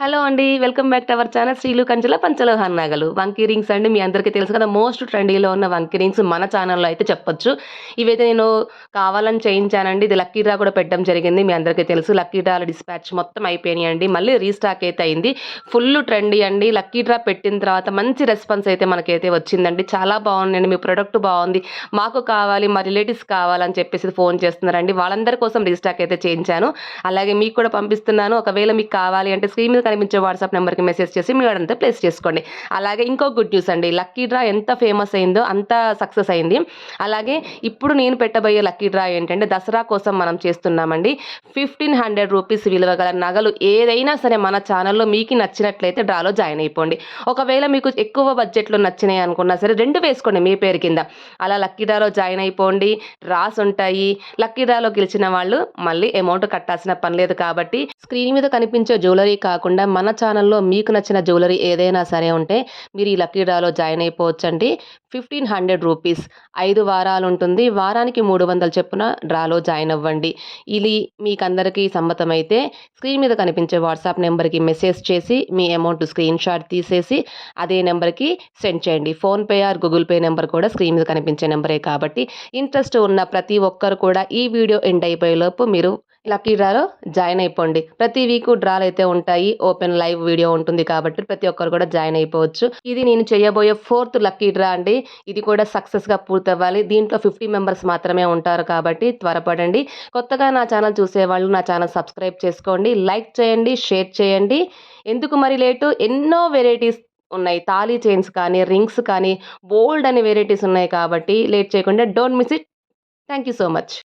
Hello అండి. Welcome back to our channel శ్రీలు కంచెల పంచలో నగలు. వంకీ రింగ్స్ అండి. మీ అందరికీ తెలుసు కదా! మోస్ట్ ట్రెండీలో ఉన్న వంకీ రింగ్స్ మన ఛానల్‌లో అయితే చెప్పొచ్చు. ఇవైతే నేను కావాలని చేయించానండి. ఇది లక్కీ డ్రా కూడా పెట్టడం జరిగింది. మీ అందరికీ తెలుసు. లక్కీ డ్రాల డిస్పాచ్ మొత్తం అయిపోయినాయండి. మళ్ళీ రీస్టాక్ అయితే అయింది. ఫుల్ ట్రెండీ అండి. లక్కీ డ్రా పెట్టిన తర్వాత మంచి రెస్పాన్స్ అయితే మనకైతే వచ్చిందండి. చాలా బాగుందండి. మీ ప్రొడక్ట్ బాగుంది. మాకు కావాలి. మా రిలేటివ్స్ కావాలని చెప్పేసి ఫోన్ చేస్తున్నారండి. వాళ్ళందరి కోసం రీస్టాక్ అయితే చేయించాను. అలాగే మీకు కూడా పంపిస్తున్నాను. ఒకవేళ మీకు కావాలి అంటే స్క్రీన్ మీద కనిపించే వాట్సాప్ నెంబర్‌కి మెసేజ్ చేసి మీ ఆర్డర్ అంతా ప్లేస్ చేసుకోండి. అలాగే ఇంకో గుడ్ న్యూస్ అండి. లక్కీ డ్రా ఎంత ఫేమస్ అయిందో అంత సక్సెస్ అయింది. అలాగే ఇప్పుడు నేను పెట్టబోయే లక్కీ డ్రా ఏంటంటే దసరా కోసం మనం చేస్తున్నామండి. 1500 రూపీస్ విలువ గల నగలు ఏదైనా సరే మన ఛానల్‌లో మీకు నచ్చినట్లయితే డ్రాలో జాయిన్ అయిపోండి. ఒకవేళ మీకు ఎక్కువ బడ్జెట్‌లో నచ్చినాయి అనుకున్నా సరే రెండు వేసుకోండి మీ పేరు కింద. అలా లక్కీ డ్రాలో జాయిన్ అయిపోండి. డ్రాస్ ఉంటాయి. లక్కీ డ్రాలో గెలిచిన వాళ్ళు మళ్ళీ అమౌంట్ కట్టాల్సిన పని లేదు కాబట్టి స్క్రీన్ మీద కనిపించే జ్యువెలరీ కాకుండా మన ఛానల్‌లో మీకు నచ్చిన జ్యువెలరీ ఏదైనా సరే ఉంటే మీరు ఈ లక్కీ డ్రాలో జాయిన్ అయిపోవచ్చండి. 1500 రూపీస్ ఐదు వారాలు ఉంటుంది. వారానికి మూడు వందల చెప్పున డ్రాలో జాయిన్ అవ్వండి. ఇది మీకందరికీ సమ్మతమైతే స్క్రీన్ మీద కనిపించే వాట్సాప్ నెంబర్‌కి మెసేజ్ చేసి మీ అమౌంట్ స్క్రీన్ షాట్ తీసేసి అదే నెంబర్‌కి సెండ్ చేయండి. PhonePe or Google pay number కూడా స్క్రీన్ మీద కనిపించే నెంబరే కాబట్టి ఇంట్రెస్ట్ ఉన్న ప్రతి ఒక్కరు కూడా ఈ వీడియో ఎండ్ అయిపోయేలోపు మీరు లక్కీ డ్రాలో జాయిన్ అయిపోండి. ప్రతి వీకు డ్రాలైతే ఉంటాయి. ఓపెన్ లైవ్ వీడియో ఉంటుంది కాబట్టి ప్రతి ఒక్కరు కూడా జాయిన్ అయిపోవచ్చు. ఇది నేను చేయబోయే ఫోర్త్ లక్కీ డ్రా అండి. ఇది కూడా సక్సెస్‌గా పూర్తవ్వాలి. దీంట్లో 50 మెంబర్స్ మాత్రమే ఉంటారు కాబట్టి త్వరపడండి. కొత్తగా నా ఛానల్ చూసేవాళ్ళు నా ఛానల్ సబ్స్క్రైబ్ చేసుకోండి. లైక్ చేయండి. షేర్ చేయండి. ఎందుకు మరి లేటు ఎన్నో వెరైటీస్ ఉన్నాయి. తాళీ చైన్స్ కానీ, రింగ్స్ కానీ బోల్డ్ అనే వెరైటీస్ ఉన్నాయి కాబట్టి లేట్ చేయకుండా don't miss it. Thank you so much.